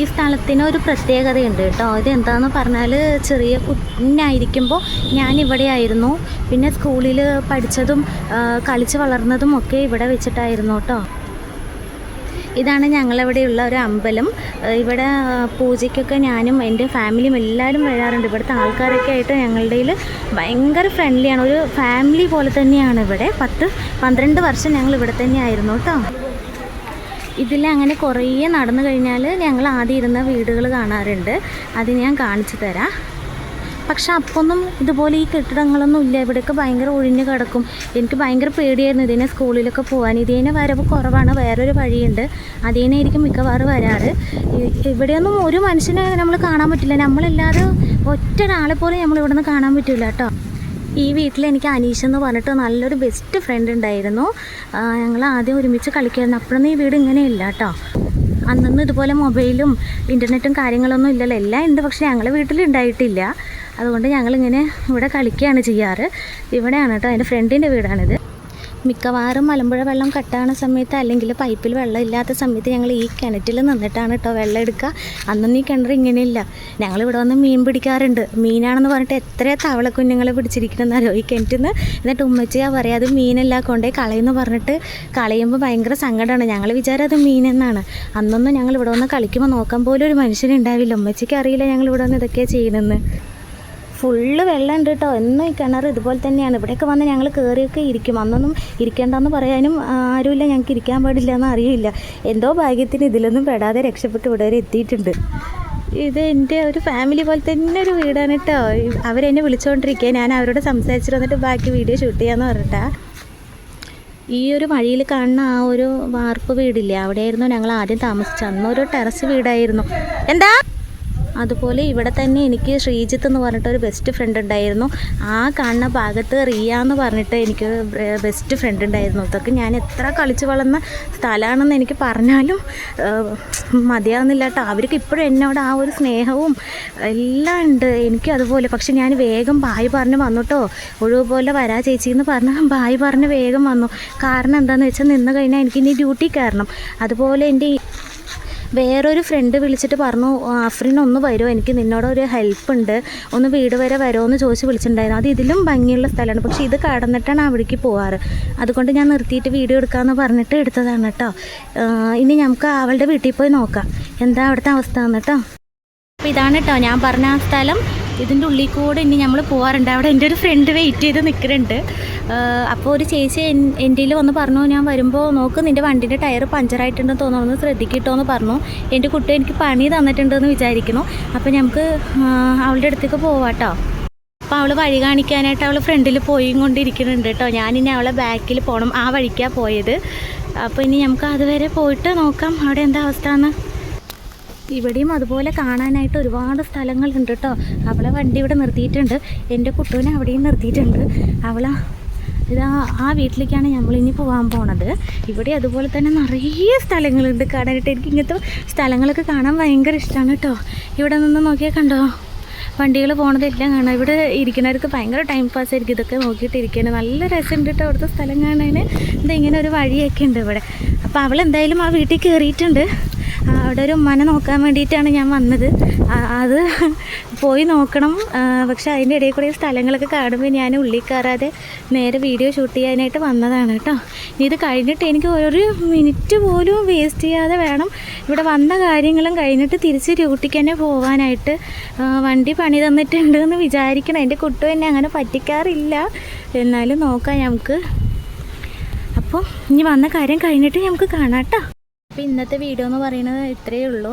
ഈ സ്ഥലത്തിന് ഒരു പ്രത്യേകതയുണ്ട് കേട്ടോ. ഇത് എന്താണെന്ന് പറഞ്ഞാൽ ചെറിയ കുഞ്ഞായിരിക്കുമ്പോൾ ഞാൻ ഇവിടെ ആയിരുന്നു പിന്നെ സ്കൂളിൽ പഠിച്ചതും കളിച്ച് വളർന്നതും ഒക്കെ ഇവിടെ വെച്ചിട്ടായിരുന്നു കേട്ടോ. ഇതാണ് ഞങ്ങളിവിടെയുള്ള ഒരു അമ്പലം. ഇവിടെ പൂജയ്ക്കൊക്കെ ഞാനും എന്റെ ഫാമിലിയും എല്ലാവരും വരാറുണ്ട്. ഇവിടുത്തെ ആൾക്കാരൊക്കെ ആയിട്ട് ഞങ്ങളുടെ കയ്യിൽ ഭയങ്കര ഫ്രണ്ട്ലിയാണ് ഒരു ഫാമിലി പോലെ തന്നെയാണ് ഇവിടെ. പത്ത് പന്ത്രണ്ട് വർഷം ഞങ്ങൾ ഇവിടെ തന്നെയായിരുന്നു കേട്ടോ. ഇതിൽ അങ്ങനെ കുറേ നടന്നു കഴിഞ്ഞാൽ ഞങ്ങൾ ആദ്യം ഇരുന്ന വീടുകൾ കാണാറുണ്ട്. അത് ഞാൻ കാണിച്ചു തരാം. പക്ഷെ അപ്പൊന്നും ഇതുപോലെ ഈ കെട്ടിടങ്ങളൊന്നും ഇല്ല. ഇവിടെയൊക്കെ ഭയങ്കര ഒഴിഞ്ഞു കിടക്കും. എനിക്ക് ഭയങ്കര പേടിയായിരുന്നു ഇതിനെ സ്കൂളിലൊക്കെ പോകാൻ. ഇതിനെ വരവ് കുറവാണ്. വേറൊരു വഴിയുണ്ട്. അതിനായിരിക്കും മിക്കവാറും വരാറ്. ഇവിടെയൊന്നും ഒരു മനുഷ്യനെ നമ്മൾ കാണാൻ പറ്റില്ല. നമ്മളല്ലാതെ ഒറ്റ ഒരാളെ പോലും നമ്മൾ നിന്ന് കാണാൻ പറ്റില്ല കേട്ടോ. ഈ വീട്ടിൽ എനിക്ക് അനീഷ് എന്ന് പറഞ്ഞിട്ട് നല്ലൊരു ബെസ്റ്റ് ഫ്രണ്ട് ഉണ്ടായിരുന്നു. ഞങ്ങൾ ആദ്യം ഒരുമിച്ച് കളിക്കുമായിരുന്നു അപ്പോഴൊന്നും ഈ വീട് ഇങ്ങനെയില്ല കേട്ടോ അന്നൊന്നും ഇതുപോലെ മൊബൈലും ഇന്റർനെറ്റും കാര്യങ്ങളൊന്നും ഇല്ലല്ലോ. എല്ലാം ഉണ്ട്. പക്ഷേ ഞങ്ങളുടെ വീട്ടിൽ ഉണ്ടായിട്ടില്ല. അതുകൊണ്ട് ഞങ്ങളിങ്ങനെ ഇവിടെ കളിക്കുകയാണ് ചെയ്യാറ്. ഇവിടെയാണ് കേട്ടോ എന്റെ ഫ്രണ്ടിന്റെ വീടാണിത്. മിക്കവാറും മലമ്പുഴ വെള്ളം കട്ടാണ് സമയത്ത് അല്ലെങ്കിൽ പൈപ്പിൽ വെള്ളം ഇല്ലാത്ത സമയത്ത് ഞങ്ങൾ ഈ കിണറ്റിൽ നിന്നിട്ടാണ് കേട്ടോ വെള്ളം എടുക്കുക. അന്നൊന്നും ഈ കിണർ ഇങ്ങനെയില്ല. ഞങ്ങൾ ഇവിടെ വന്ന് മീൻ പിടിക്കാറുണ്ട്. മീനാണെന്ന് പറഞ്ഞിട്ട് എത്ര തവള കുഞ്ഞുങ്ങളെ പിടിച്ചിരിക്കണമെന്നറിയോ ഈ കിണറ്റിൽ നിന്ന് എന്നിട്ട് ഉമ്മച്ചിയാ പറയാം അത് മീനല്ല കൊണ്ടേ കളയെന്ന് പറഞ്ഞിട്ട് കളയുമ്പോൾ ഭയങ്കര സങ്കടമാണ് ഞങ്ങൾ വിചാരം അത് മീനെന്നാണ് അന്നൊന്നും ഞങ്ങൾ ഇവിടെ വന്ന് കളിക്കുമ്പോൾ നോക്കാൻ പോലും ഒരു മനുഷ്യനുണ്ടാവില്ല ഉമ്മച്ചിക്ക് അറിയില്ല ഞങ്ങൾ ഇവിടെ വന്ന് ഇതൊക്കെയാണ് ചെയ്യുന്നതെന്ന്. ഫുള്ള് വെള്ളം ഉണ്ട് കേട്ടോ എന്നും ഈ കിണർ ഇതുപോലെ തന്നെയാണ്. ഇവിടെയൊക്കെ വന്ന് ഞങ്ങൾ കയറിയൊക്കെ ഇരിക്കും. അന്നൊന്നും ഇരിക്കേണ്ടെന്ന് പറയാനും ആരുമില്ല. ഞങ്ങൾക്ക് ഇരിക്കാൻ പാടില്ല എന്ന് അറിയില്ല. എന്തോ ഭാഗ്യത്തിന് ഇതിലൊന്നും പെടാതെ രക്ഷപ്പെട്ട് ഇവിടെ വരെ എത്തിയിട്ടുണ്ട്. ഇത് എന്റെ ഒരു ഫാമിലി പോലെ തന്നെ ഒരു വീടാണ് കേട്ടോ അവരെന്നെ വിളിച്ചുകൊണ്ടിരിക്കുക ഞാൻ അവരോട് സംസാരിച്ചിട്ട് വന്നിട്ട് ബാക്കി വീഡിയോ ഷൂട്ട് ചെയ്യാമെന്ന് പറഞ്ഞിട്ടാ. ഈ ഒരു വഴിയിൽ കാണുന്ന ആ ഒരു വാർപ്പ് വീടില്ലേ? അവിടെയായിരുന്നു ഞങ്ങൾ ആദ്യം താമസിച്ചത്. അന്നൊരു ടെറസ് വീടായിരുന്നു. എന്താ? അതുപോലെ ഇവിടെ തന്നെ എനിക്ക് ശ്രീജിത്ത് എന്ന് പറഞ്ഞിട്ട് ഒരു ബെസ്റ്റ് ഫ്രണ്ട് ഉണ്ടായിരുന്നു. ആ കാണുന്ന ഭാഗത്ത് റിയ എന്ന് പറഞ്ഞിട്ട് എനിക്ക് ബെസ്റ്റ് ഫ്രണ്ട് ഉണ്ടായിരുന്നു. അതൊക്കെ ഞാൻ എത്ര കളിച്ച് വളർന്ന സ്ഥലമാണെന്ന് എനിക്ക് പറഞ്ഞാലും മതിയാവുന്നില്ല കേട്ടോ. അവർക്ക് ഇപ്പോഴും എന്നോട് ആ ഒരു സ്നേഹവും എല്ലാം ഉണ്ട്. എനിക്ക് അതുപോലെ പക്ഷെ ഞാൻ വേഗം ബായി പറഞ്ഞ് വന്നു കേട്ടോ. ഒഴിവ് വരാ ചേച്ചി എന്ന് പറഞ്ഞാൽ ബായി പറഞ്ഞ് വേഗം വന്നു. കാരണം എന്താണെന്ന് വെച്ചാൽ നിന്ന് കഴിഞ്ഞാൽ എനിക്ക് ഇനി ഡ്യൂട്ടി കയറണം. അതുപോലെ എന്റെ വേറൊരു ഫ്രണ്ട് വിളിച്ചിട്ട് പറഞ്ഞു അഫ്രിൻ ഒന്ന് വരുമോ എനിക്ക് നിന്നോട് ഒരു ഹെൽപ്പ് ഉണ്ട്. ഒന്ന് വീട് വരെ വരുമോ എന്ന് ചോദിച്ച് വിളിച്ചിട്ടുണ്ടായിരുന്നു. അത് ഇതിലും ഭംഗിയുള്ള സ്ഥലമാണ്. പക്ഷേ ഇത് കടന്നിട്ടാണ് അവിടേക്ക് പോവാറ്. അതുകൊണ്ട് ഞാൻ നിർത്തിയിട്ട് വീഡിയോ എടുക്കാമെന്ന് പറഞ്ഞിട്ട് എടുത്തതാണ് കേട്ടോ ഇനി നമുക്ക് അവളുടെ വീട്ടിൽ പോയി നോക്കാം. എന്താ അവിടുത്തെ അവസ്ഥ എന്ന് കേട്ടോ അപ്പോൾ ഇതാണ് കേട്ടോ ഞാൻ പറഞ്ഞ ആ സ്ഥലം. ഇതിന്റെ ഉള്ളിൽ കൂടെ ഇനി നമ്മൾ പോകാറുണ്ട് അവിടെ എന്റെ ഒരു ഫ്രണ്ട് വെയിറ്റ് ചെയ്ത് നിൽക്കുന്നുണ്ട് അപ്പോൾ ഒരു ചേച്ചി എന്റെ വന്ന് പറഞ്ഞു ഞാൻ വരുമ്പോൾ നോക്ക് നിന്റെ വണ്ടിന്റെ ടയർ പഞ്ചറായിട്ടുണ്ടെന്ന് തോന്നുന്നു ശ്രദ്ധിക്കിട്ടോ എന്ന് പറഞ്ഞു. എന്റെ കുട്ടി എനിക്ക് പണി തന്നിട്ടുണ്ടെന്ന് വിചാരിക്കുന്നു. അപ്പോൾ നമുക്ക് അവളുടെ അടുത്തേക്ക് പോവാട്ടോ. അപ്പോൾ അവൾ വഴി കാണിക്കാനായിട്ട് അവൾ ഫ്രണ്ടിൽ പോയി കൊണ്ടിരിക്കുന്നുണ്ട് കേട്ടോ ഞാനിനി അവളെ ബാക്കിൽ പോകണം ആ വഴിക്കാണ് പോയത്. അപ്പോൾ ഇനി നമുക്ക് അതുവരെ പോയിട്ട് നോക്കാം. അവിടെ എന്താ അവസ്ഥ എന്ന് ഇവിടെയും അതുപോലെ കാണാനായിട്ട് ഒരുപാട് സ്ഥലങ്ങളുണ്ട് കേട്ടോ. അവളെ വണ്ടി ഇവിടെ നിർത്തിയിട്ടുണ്ട്. എന്റെ കുട്ടുവിനെ അവിടെയും നിർത്തിയിട്ടുണ്ട്. അവളെ ഇതാ ആ വീട്ടിലേക്കാണ് നമ്മളിനി പോകാൻ പോണത്. ഇവിടെ അതുപോലെ തന്നെ നിറയെ സ്ഥലങ്ങളുണ്ട് കാണാനായിട്ട്. എനിക്ക് ഇങ്ങനത്തെ സ്ഥലങ്ങളൊക്കെ കാണാൻ ഭയങ്കര ഇഷ്ടമാണ് കേട്ടോ. ഇവിടെ നിന്ന് നോക്കിയാൽ കണ്ടോ? വണ്ടികൾ പോണതെല്ലാം കാണാം. ഇവിടെ ഇരിക്കുന്നവർക്ക് ഭയങ്കര ടൈം പാസ് ആയിരിക്കും. ഇതൊക്കെ നോക്കിയിട്ട് ഇരിക്കുന്നത് നല്ല രസമുണ്ട് കേട്ടോ അവിടുത്തെ സ്ഥലം കാണാൻ ഇത് ഇങ്ങനെ ഒരു വഴിയൊക്കെ ഉണ്ട് ഇവിടെ. അപ്പോൾ അവൾ എന്തായാലും ആ വീട്ടിൽ കയറിയിട്ടുണ്ട്. അവിടെ ഒരു മന നോക്കാൻ വേണ്ടിയിട്ടാണ് ഞാൻ വന്നത്. അത് പോയി നോക്കണം. പക്ഷെ അതിന്റെ ഇടയിൽ കൂടെ സ്ഥലങ്ങളൊക്കെ കാണുമ്പോൾ ഞാൻ ഉള്ളിൽ കയറാതെ നേരെ വീഡിയോ ഷൂട്ട് ചെയ്യാനായിട്ട് വന്നതാണ് കേട്ടോ. ഇനി ഇത് കഴിഞ്ഞിട്ട് എനിക്ക് ഒരു മിനിറ്റ് പോലും വേസ്റ്റ് ചെയ്യാതെ വേണം. ഇവിടെ വന്ന കാര്യങ്ങളും കഴിഞ്ഞിട്ട് തിരിച്ച് ഡ്യൂട്ടിക്ക് തന്നെ പോകാനായിട്ട് വണ്ടി പണി തന്നിട്ടുണ്ട് എന്ന് വിചാരിക്കണം. എന്റെ കുട്ടു എന്നെ അങ്ങനെ പറ്റിക്കാറില്ല. എന്നാലും നോക്കാം നമുക്ക് അപ്പോൾ ഇനി വന്ന കാര്യം കഴിഞ്ഞിട്ട് നമുക്ക് കാണാം കേട്ടോ. അപ്പോൾ ഇന്നത്തെ വീഡിയോ എന്ന് പറയുന്നത് ഇത്രയേ ഉള്ളൂ.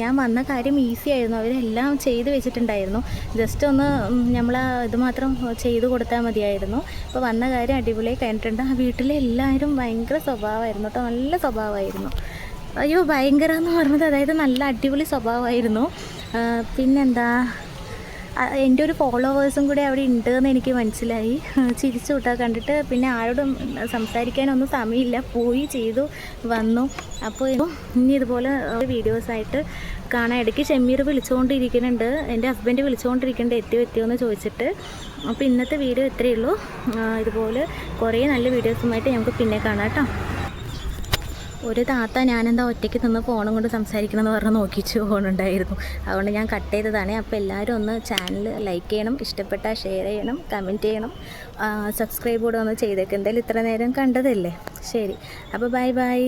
ഞാൻ വന്ന കാര്യം ഈസി ആയിരുന്നു. അവരെല്ലാം ചെയ്ത് വെച്ചിട്ടുണ്ടായിരുന്നു. ജസ്റ്റ് ഒന്ന് നമ്മൾ ഇത് മാത്രം ചെയ്ത് കൊടുത്താൽ മതിയായിരുന്നു. അപ്പോൾ വന്ന കാര്യം അടിപൊളിയായി കഴിഞ്ഞിട്ടുണ്ട്. ആ വീട്ടിലെ എല്ലാവരും ഭയങ്കര സ്വഭാവമായിരുന്നു കേട്ടോ. നല്ല സ്വഭാവമായിരുന്നു. അയ്യോ ഭയങ്കര എന്ന് പറഞ്ഞത്. അതായത് നല്ല അടിപൊളി സ്വഭാവമായിരുന്നു. പിന്നെന്താ? എന്റെ ഒരു ഫോളോവേഴ്സും കൂടി അവിടെ ഉണ്ട് എന്ന് എനിക്ക് മനസ്സിലായി. ചിരിച്ചു വിട്ടാൽ കണ്ടിട്ട് പിന്നെ ആരോടും സംസാരിക്കാനൊന്നും സമയമില്ല. പോയി ചെയ്തു വന്നു. അപ്പോൾ ഇനി ഇതുപോലെ വീഡിയോസായിട്ട് കാണാൻ ഇടയ്ക്ക് ഷെമീർ വിളിച്ചുകൊണ്ടിരിക്കുന്നുണ്ട്. എന്റെ ഹസ്ബൻഡ് വിളിച്ചുകൊണ്ടിരിക്കുന്നുണ്ട് എത്തി എത്തിയോ എന്ന് ചോദിച്ചിട്ട്. അപ്പോൾ ഇന്നത്തെ വീഡിയോ ഇത്രയേ ഉള്ളൂ. ഇതുപോലെ കുറേ നല്ല വീഡിയോസുമായിട്ട് ഞങ്ങൾക്ക് പിന്നെ കാണാം കേട്ടോ. ഒരു താത്ത ഞാനെന്താ ഒറ്റയ്ക്ക് നിന്ന് ഫോണും കൊണ്ട് സംസാരിക്കണമെന്ന് പറഞ്ഞ് നോക്കിച്ചു പോകുന്നുണ്ടായിരുന്നു അതുകൊണ്ട് ഞാൻ കട്ട് ചെയ്തതാണ്. അപ്പോൾ എല്ലാവരും ഒന്ന് ചാനൽ ലൈക്ക് ചെയ്യണം ഇഷ്ടപ്പെട്ടാൽ ഷെയർ ചെയ്യണം കമന്റ് ചെയ്യണം. സബ്സ്ക്രൈബ് കൂടെ ഒന്ന് ചെയ്തേക്ക്. എന്തായാലും ഇത്ര നേരം കണ്ടതല്ലേ? ശരി. അപ്പോൾ ബൈ ബൈ